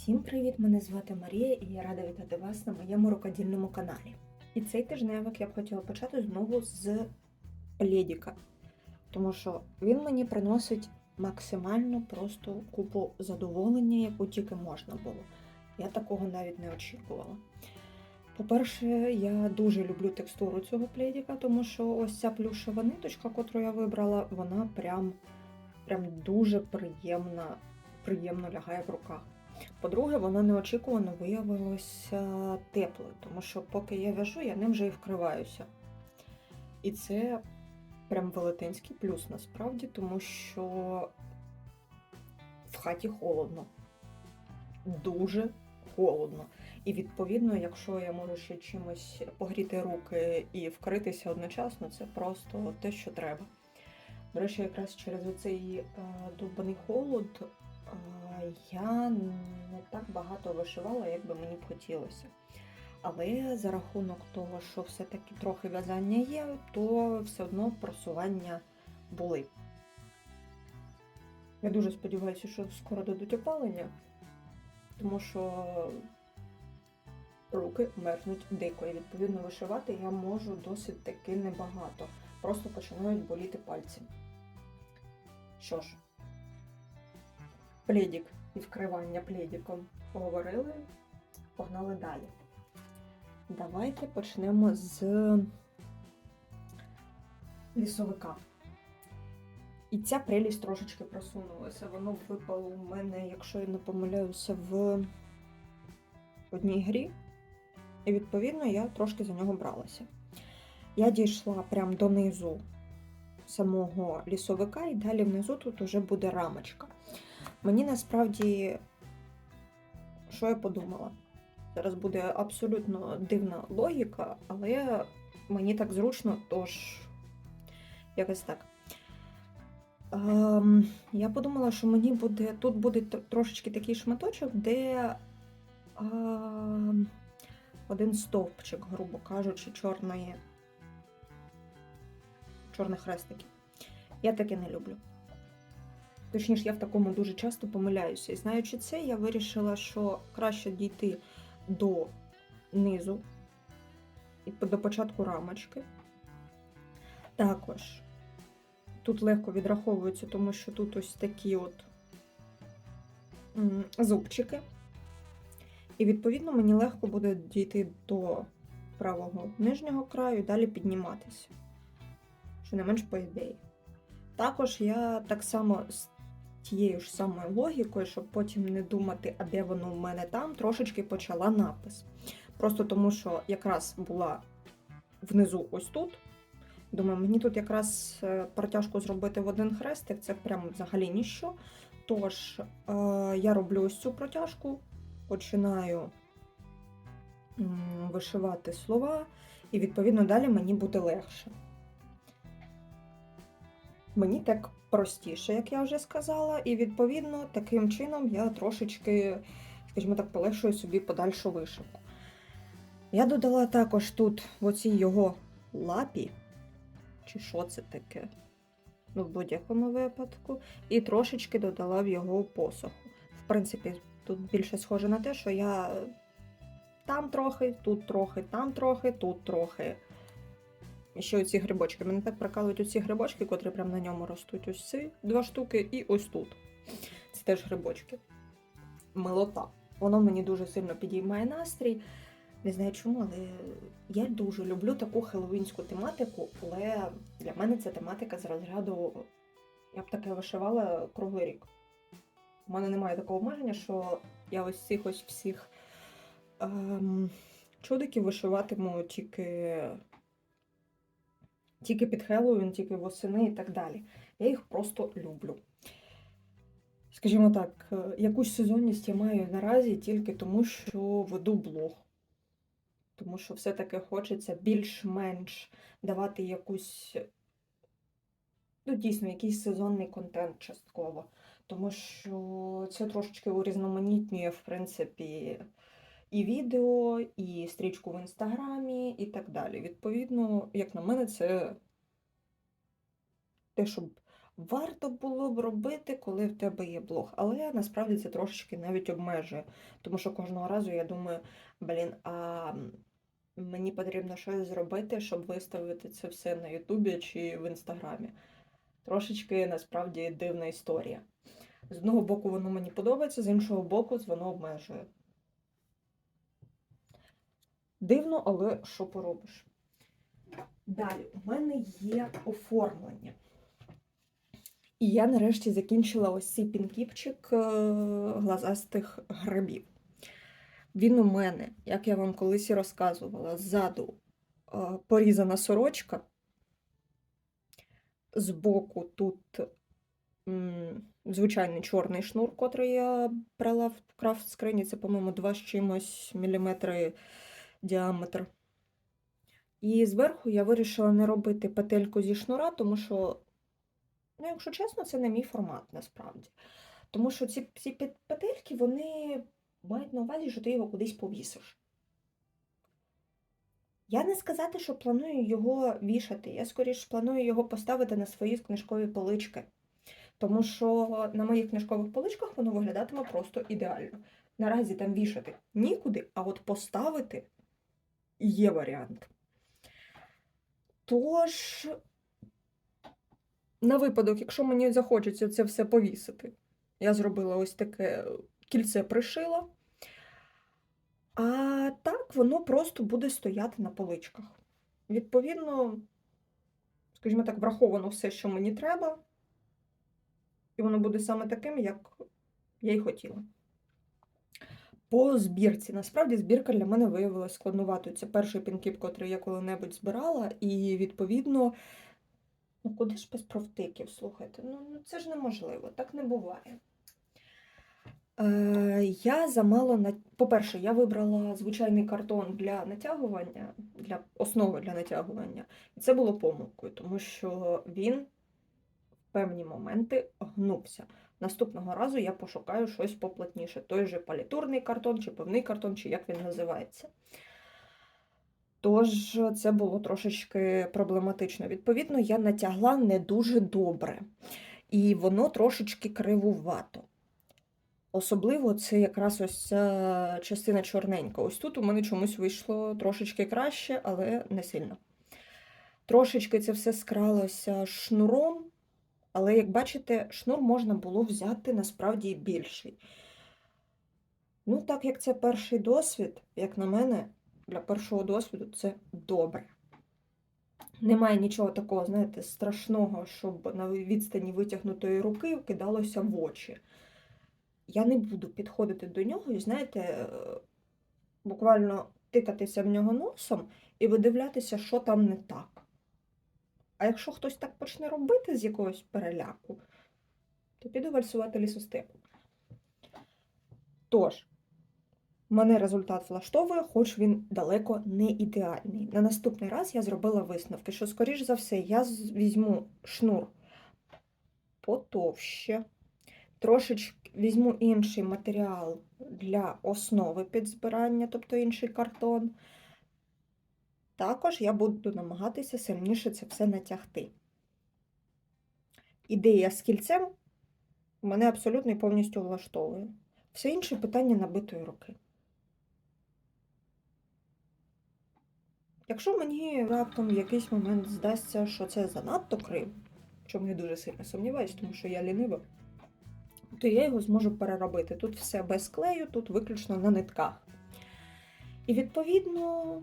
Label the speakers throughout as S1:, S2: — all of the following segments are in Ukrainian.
S1: Всім привіт! Мене звати Марія і я рада вітати вас на моєму рукодільному каналі. І цей тижневик я б хотіла почати знову з плєдіка, тому що він мені приносить максимально просто купу задоволення, яку тільки можна було. Я такого навіть не очікувала. По-перше, я дуже люблю текстуру цього плєдіка, тому що ось ця плюшева ниточка, котру я вибрала, вона прям, прям дуже приємна, приємно лягає в руках. По-друге, вона неочікувано виявилася теплою, тому що поки я в'яжу, я ним вже і вкриваюся. І це прям велетенський плюс насправді, тому що в хаті холодно. Дуже холодно. І відповідно, якщо я можу ще чимось погріти руки і вкритися одночасно, це просто те, що треба. До речі, якраз через оцей е, довбаний холод я не так багато вишивала, як би мені б хотілося. Але за рахунок того, що все-таки трохи в'язання є, то все одно просування були. Я дуже сподіваюся, що скоро дадуть опалення, тому що руки мерзнуть дико, і відповідно вишивати я можу досить таки небагато. Просто починають боліти пальці. Що ж, плідік і вкривання плідіком поговорили, погнали далі. Давайте почнемо з лісовика. І ця прелість трошечки просунулася. Воно випало у мене, якщо я не помиляюся, в одній грі. І відповідно я трошки за нього бралася. Я дійшла прямо донизу самого лісовика, і далі внизу тут вже буде рамочка. Мені насправді, що я подумала? Зараз буде абсолютно дивна логіка, але мені так зручно, тож якось так. Ем, я подумала, що мені буде. Тут буде трошечки такий шматочок, де ем, один стовпчик, грубо кажучи, чорної, чорних хрестиків. Я таке не люблю. Точніше, я в такому дуже часто помиляюся. І знаючи це, я вирішила, що краще дійти до низу і до початку рамочки. Також тут легко відраховується, тому що тут ось такі от зубчики. І відповідно мені легко буде дійти до правого нижнього краю і далі підніматися. Що не менш по ідеї. Також я так само тією ж самою логікою, щоб потім не думати, а де воно в мене там, трошечки почала напис. Просто тому, що якраз була внизу ось тут. Думаю, мені тут якраз е, протяжку зробити в один хрестик, це прям взагалі ніщо. Тож е, я роблю ось цю протяжку, починаю вишивати слова, і відповідно далі мені буде легше. Мені так простіше, як я вже сказала, і відповідно таким чином я трошечки, скажімо так, полегшую собі подальшу вишивку. Я додала також тут в оцій його лапі, чи що це таке? Ну, в будь-якому випадку, і трошечки додала в його посоху. В принципі, тут більше схоже на те, що я там трохи, тут трохи, там трохи, тут трохи. І ще оці грибочки. Мене так прикалують оці грибочки, котрі прямо на ньому ростуть. Ось ці два штуки і ось тут. Це теж грибочки. Милота. Воно мені дуже сильно підіймає настрій. Не знаю чому, але я дуже люблю таку хеллоуінську тематику, але для мене ця тематика з розряду. Я б таке вишивала круглий рік. У мене немає такого обмеження, що я ось цих ось всіх ем, чудиків вишиватиму тільки тільки під Хеллоуін, тільки восени і так далі. Я їх просто люблю. Скажімо так, е, якусь сезонність я маю наразі тільки тому, що веду блог. Тому що все-таки хочеться більш-менш давати якусь, ну, дійсно, якийсь сезонний контент частково. Тому що це трошечки урізноманітнює, в принципі, і відео, і стрічку в інстаграмі, і так далі. Відповідно, як на мене, це те, щоб варто було б робити, коли в тебе є блог. Але насправді це трошечки навіть обмежує. Тому що кожного разу я думаю, блін, а мені потрібно щось зробити, щоб виставити це все на Ютубі чи в Інстаграмі. Трошечки насправді дивна історія. З одного боку, воно мені подобається, з іншого боку, воно обмежує. Дивно, але що поробиш? Далі, у мене є оформлення. І я нарешті закінчила ось цей пінкіпчик е, глазастих грибів. Він у мене, як я вам колись і розказувала, ззаду е, порізана сорочка. Збоку тут звичайний чорний шнур, котрий я брала в крафт скрині. Це, по-моєму, 2 з чимось міліметри діаметр. І зверху я вирішила не робити петельку зі шнура, тому що, ну, якщо чесно, це не мій формат насправді. Тому що ці, ці петельки, вони мають на увазі, що ти його кудись повісиш. Я не сказати, що планую його вішати. Я скоріш планую його поставити на свої книжкові полички. Тому що на моїх книжкових поличках воно виглядатиме просто ідеально. Наразі там вішати нікуди, а от поставити є варіант. Тож, на випадок, якщо мені захочеться це все повісити, я зробила ось таке кільце пришила. А так воно просто буде стояти на поличках. Відповідно, скажімо так, враховано все, що мені треба, і воно буде саме таким, як я й хотіла. По збірці. Насправді збірка для мене виявилася складноватою. Це перший пінкіп, котрий я коли-небудь збирала, і відповідно, ну куди ж без профтиків, слухайте? Ну, ну це ж неможливо, так не буває. Е, я замало на... По-перше, я вибрала звичайний картон для натягування, для основи для натягування. І це було помилкою, тому що він в певні моменти гнувся. Наступного разу я пошукаю щось поплотніше. Той же палітурний картон, чи певний картон, чи як він називається. Тож це було трошечки проблематично. Відповідно, я натягла не дуже добре, і воно трошечки кривувато. Особливо це якраз ось ця частина чорненька. Ось тут у мене чомусь вийшло трошечки краще, але не сильно. Трошечки це все скралося шнуром, але, як бачите, шнур можна було взяти насправді більший. Ну, так як це перший досвід, як на мене, для першого досвіду це добре. Немає нічого такого, знаєте, страшного, щоб на відстані витягнутої руки кидалося в очі. Я не буду підходити до нього і, знаєте, е, буквально тикатися в нього носом і видивлятися, що там не так. А якщо хтось так почне робити з якогось переляку, то піду вальсувати лісостепу. Тож, мене результат влаштовує, хоч він далеко не ідеальний. На наступний раз я зробила висновки, що, скоріш за все, я візьму шнур потовще, трошечки візьму інший матеріал для основи під збирання, тобто інший картон. Також я буду намагатися сильніше це все натягти. Ідея з кільцем мене абсолютно і повністю влаштовує. Все інше питання набитої руки. Якщо мені раптом в якийсь момент здасться, що це занадто криво, в чому я дуже сильно сумніваюся, тому що я лінива, то я його зможу переробити. Тут все без клею, тут виключно на нитках. І відповідно.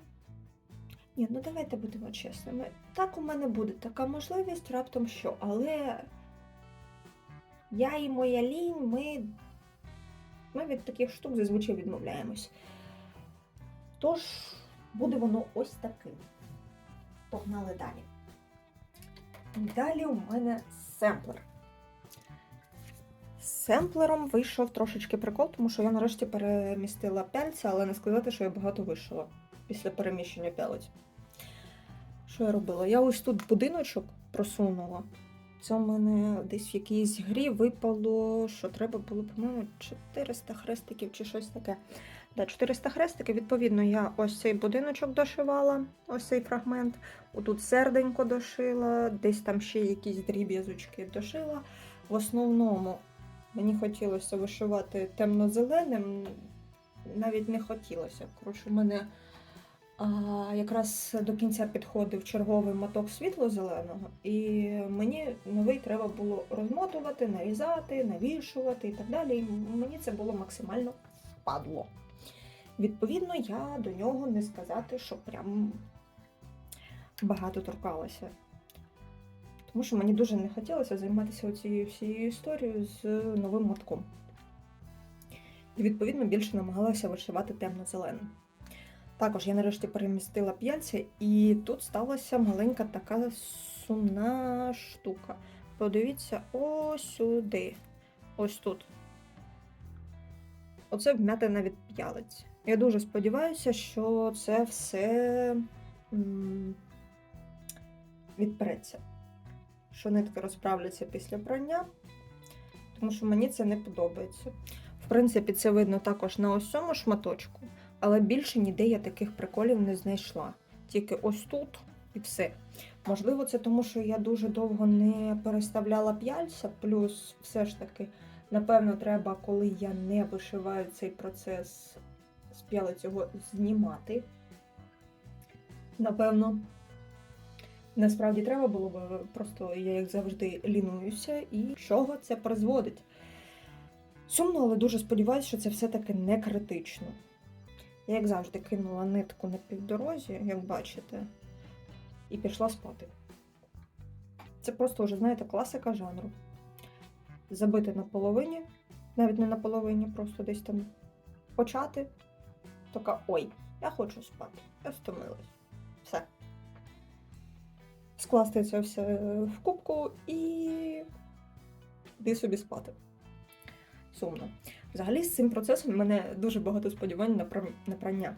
S1: Ні, ну давайте будемо чесними. Так у мене буде така можливість раптом що, але я і моя лінь, ми, ми від таких штук зазвичай відмовляємось. Тож, буде воно ось таким. Погнали далі. Далі у мене семплер. Семплером вийшов трошечки прикол, тому що я нарешті перемістила пяльця, але не сказати, що я багато вишила після переміщення пялець. Що я робила? Я ось тут будиночок просунула Це у мене десь в якійсь грі випало, що треба було, по-моєму, 400 хрестиків чи щось таке. Да, 400 хрестиків. Відповідно, я ось цей будиночок дошивала, ось цей фрагмент. Отут серденько дошила, десь там ще якісь дріб'язочки дошила. В основному мені хотілося вишивати темно-зеленим, навіть не хотілося. Коротше, у мене а, якраз до кінця підходив черговий моток світло-зеленого, і мені новий треба було розмотувати, нарізати, навішувати і так далі. І мені це було максимально впадло. Відповідно, я до нього не сказати, що прям багато торкалася. Тому що мені дуже не хотілося займатися цією всією історією з новим мотком. І, відповідно, більше намагалася вишивати темно-зеленим. Також я нарешті перемістила п'яльця, і тут сталася маленька така сумна штука. Подивіться ось сюди. Ось тут. Оце вмятина від п'ялиць. Я дуже сподіваюся, що це все відпереться. Що нитки розправляться після прання, тому що мені це не подобається. В принципі, це видно також на ось цьому шматочку, але більше ніде я таких приколів не знайшла. Тільки ось тут і все. Можливо, це тому, що я дуже довго не переставляла п'яльця, плюс все ж таки, напевно, треба, коли я не вишиваю цей процес з п'ялиць його знімати. Напевно. Насправді треба було б, просто я, як завжди, лінуюся, і чого це призводить. Сумно, але дуже сподіваюся, що це все-таки не критично. Я, як завжди, кинула нитку на півдорозі, як бачите, і пішла спати. Це просто вже, знаєте, класика жанру. Забити на половині, навіть не на половині, просто десь там почати. Така ой, я хочу спати, я втомилась. Все. Скласти це все в кубку і йди собі спати. Сумно. Взагалі, з цим процесом мене дуже багато сподівань на пра- прання.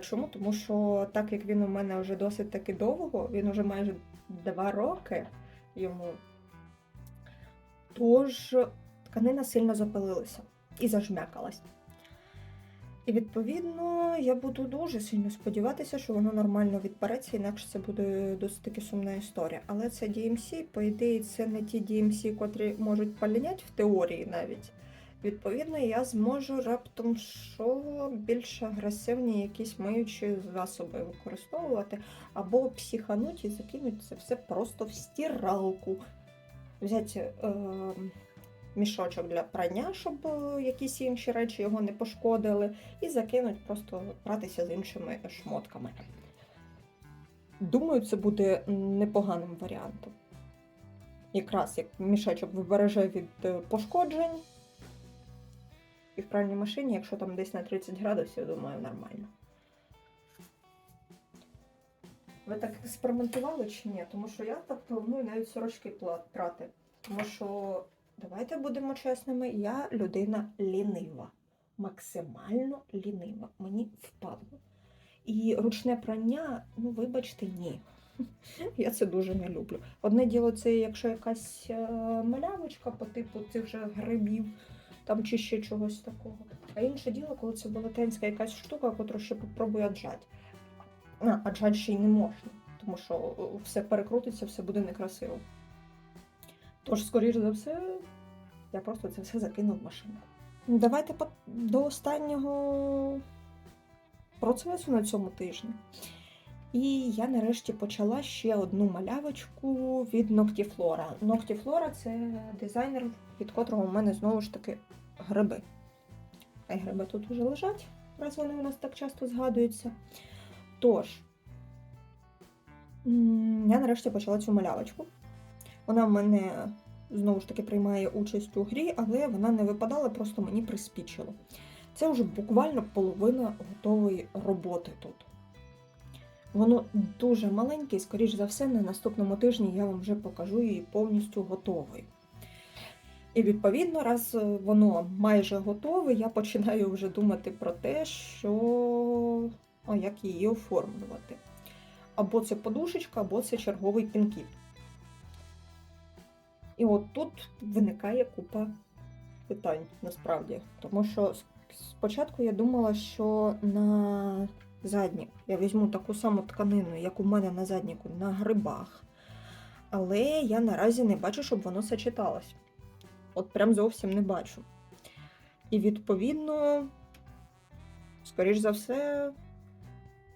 S1: Чому? Тому що так як він у мене вже досить таки довго, він уже майже два роки йому, тож тканина сильно запалилася і зажмякалась. І відповідно я буду дуже сильно сподіватися, що воно нормально відпереться, інакше це буде досить таки сумна історія. Але це DMC, по ідеї, це не ті DMC, котрі можуть палінять в теорії навіть. Відповідно, я зможу раптом що більш агресивні якісь миючі засоби використовувати, або психануть і закинуть це все просто в стиралку. Взяти е, мішочок для прання, щоб е, якісь інші речі його не пошкодили, і закинуть просто братися з іншими шмотками. Думаю, це буде непоганим варіантом. Якраз як мішечок вибереже від е, пошкоджень. І в пральній машині, якщо там десь на 30 градусів, я думаю, нормально. Ви так експериментували чи ні? Тому що я так планую навіть сорочки прати. Тому що, давайте будемо чесними, я людина лінива. Максимально лінива. Мені впадло. І ручне прання, ну, вибачте, ні. Я це дуже не люблю. Одне діло, це якщо якась е, малявочка по типу цих же грибів, там чи ще чогось такого. А інше діло, коли це велетенська якась штука, котру ще попробую аджать. А, аджать ще й не можна, тому що все перекрутиться, все буде некрасиво. Тож, скоріш за все, я просто це все закину в машинку. Давайте до останнього процесу на цьому тижні. І я нарешті почала ще одну малявочку від Noctiflora. Noctiflora – це дизайнер, від котрого у мене знову ж таки гриби. А й гриби тут уже лежать, раз вони у нас так часто згадуються. Тож, я нарешті почала цю малявочку. Вона в мене знову ж таки приймає участь у грі, але вона не випадала, просто мені приспічило. Це вже буквально половина готової роботи тут. Воно дуже маленьке, і, скоріш за все, на наступному тижні я вам вже покажу її повністю готовою. І відповідно, раз е, воно майже готове, я починаю вже думати про те, що а як її оформлювати. Або це подушечка, або це черговий пінкіт. І от тут виникає купа питань насправді. Тому що спочатку я думала, що на заднік я візьму таку саму тканину, як у мене на задніку, на грибах. Але я наразі не бачу, щоб воно сочеталось. От прям зовсім не бачу. І відповідно, скоріш за все,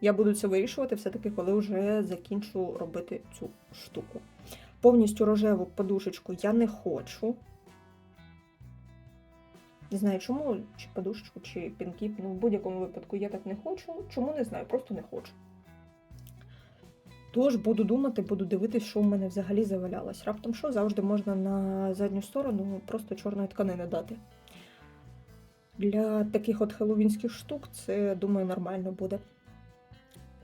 S1: я буду це вирішувати все-таки, коли вже закінчу робити цю штуку. Повністю рожеву подушечку я не хочу. Не знаю чому, чи подушечку, чи пінкіп. Ну, в будь-якому випадку я так не хочу. Чому не знаю, просто не хочу. Тож буду думати, буду дивитись, що в мене взагалі завалялось. Раптом що завжди можна на задню сторону просто чорної тканини дати. Для таких от хеллоуінських штук це, думаю, нормально буде.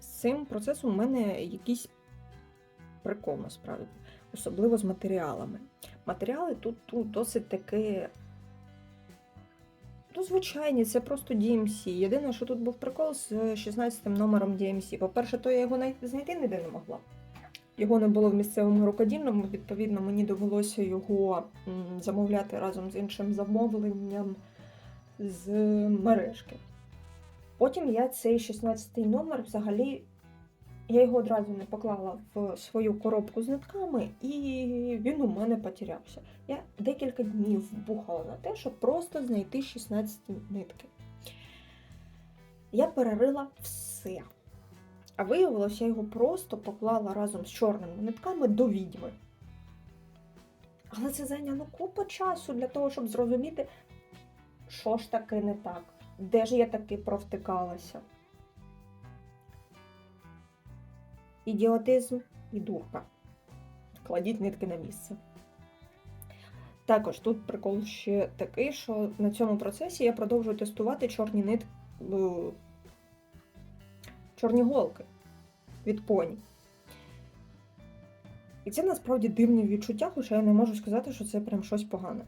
S1: З цим процесом у мене якийсь прикол насправді, особливо з матеріалами. Матеріали тут, тут досить таки. Ну, звичайні, це просто DMC. Єдине, що тут був прикол з 16 номером DMC. По-перше, то я його знайти ніде не могла. Його не було в місцевому рукодільному, відповідно, мені довелося його замовляти разом з іншим замовленням з мережки. Потім я цей 16 номер взагалі. Я його одразу не поклала в свою коробку з нитками, і він у мене потерявся. Я декілька днів бухала на те, щоб просто знайти 16 нитки. Я перерила все. А виявилося, я його просто поклала разом з чорними нитками до відьми. Але це зайняло купу часу для того, щоб зрозуміти, що ж таки не так, де ж я таки провтикалася. Ідіотизм і дурка. Кладіть нитки на місце. Також тут прикол ще такий, що на цьому процесі я продовжую тестувати чорні нитки, чорні голки від поні. І це насправді дивні відчуття, хоча я не можу сказати, що це прям щось погане.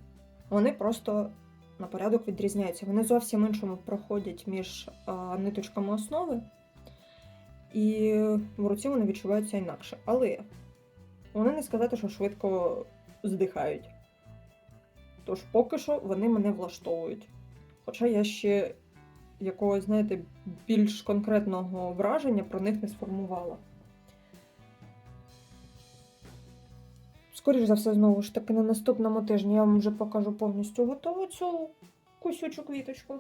S1: Вони просто на порядок відрізняються. Вони зовсім іншому проходять між а, ниточками основи, і в руці вони відчуваються інакше. Але вони не сказати, що швидко здихають. Тож поки що вони мене влаштовують. Хоча я ще якогось, знаєте, більш конкретного враження про них не сформувала. Скоріше за все, знову ж таки, на наступному тижні я вам вже покажу повністю готову цю кусючу квіточку.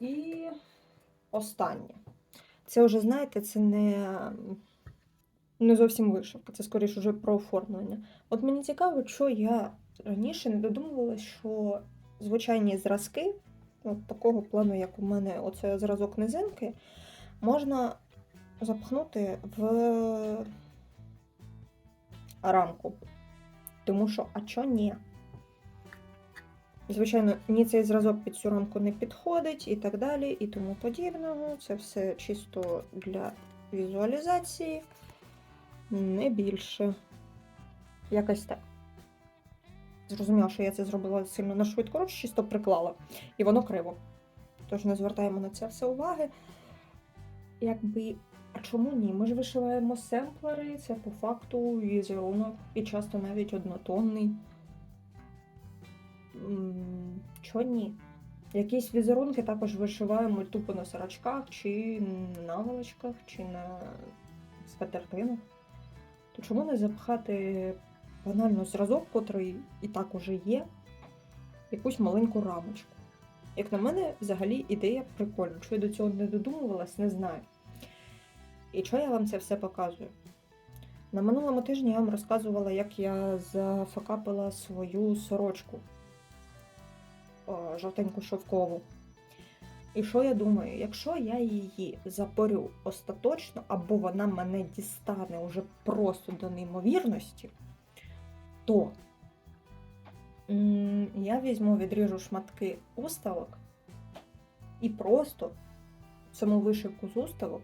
S1: І останнє. Це вже, знаєте, це не, не зовсім вишивка, це скоріше вже про оформлення. От мені цікаво, що я раніше не додумувалася, що звичайні зразки, от такого плану, як у мене оце зразок низинки, можна запхнути в рамку. Тому що, а чо ні? Звичайно, ні цей зразок під цю рамку не підходить і так далі, і тому подібного. Це все чисто для візуалізації, не більше. Якось так. Зрозуміла, що я це зробила сильно на швидкоруч, чисто приклала. І воно криво. Тож не звертаємо на це все уваги. Якби. А чому ні? Ми ж вишиваємо семплери, це по факту візерунок, і часто навіть однотонний. Чого ні? Якісь візерунки також вишиваємо тупо на сорочках, чи на наволочках, чи на скатертинах. То чому не запхати банально зразок, котрий і так уже є, якусь маленьку рамочку? Як на мене, взагалі ідея прикольна. Чого я до цього не додумувалась, не знаю. І чого я вам це все показую? На минулому тижні я вам розказувала, як я зафакапила свою сорочку жовтеньку шовкову. І що я думаю, якщо я її запорю остаточно, або вона мене дістане уже просто до неймовірності, то я візьму, відріжу шматки уставок і просто саму вишивку з уставок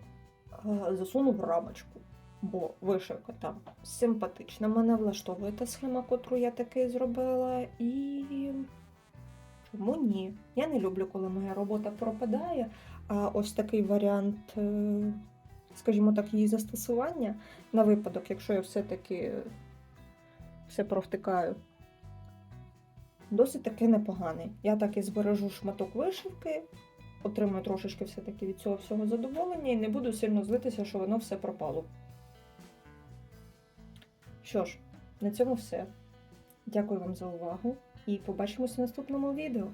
S1: е, засуну в рамочку. Бо вишивка там симпатична. Мене влаштовує та схема, котру я таки зробила, і чому ні? Я не люблю, коли моя робота пропадає. А ось такий варіант е, скажімо так, її застосування на випадок, якщо я все-таки все провтикаю. Досить таки непоганий. Я так і збережу шматок вишивки, отримаю трошечки все-таки від цього всього задоволення і не буду сильно злитися, що воно все пропало. Що ж, на цьому все. Дякую вам за увагу і побачимось у наступному відео.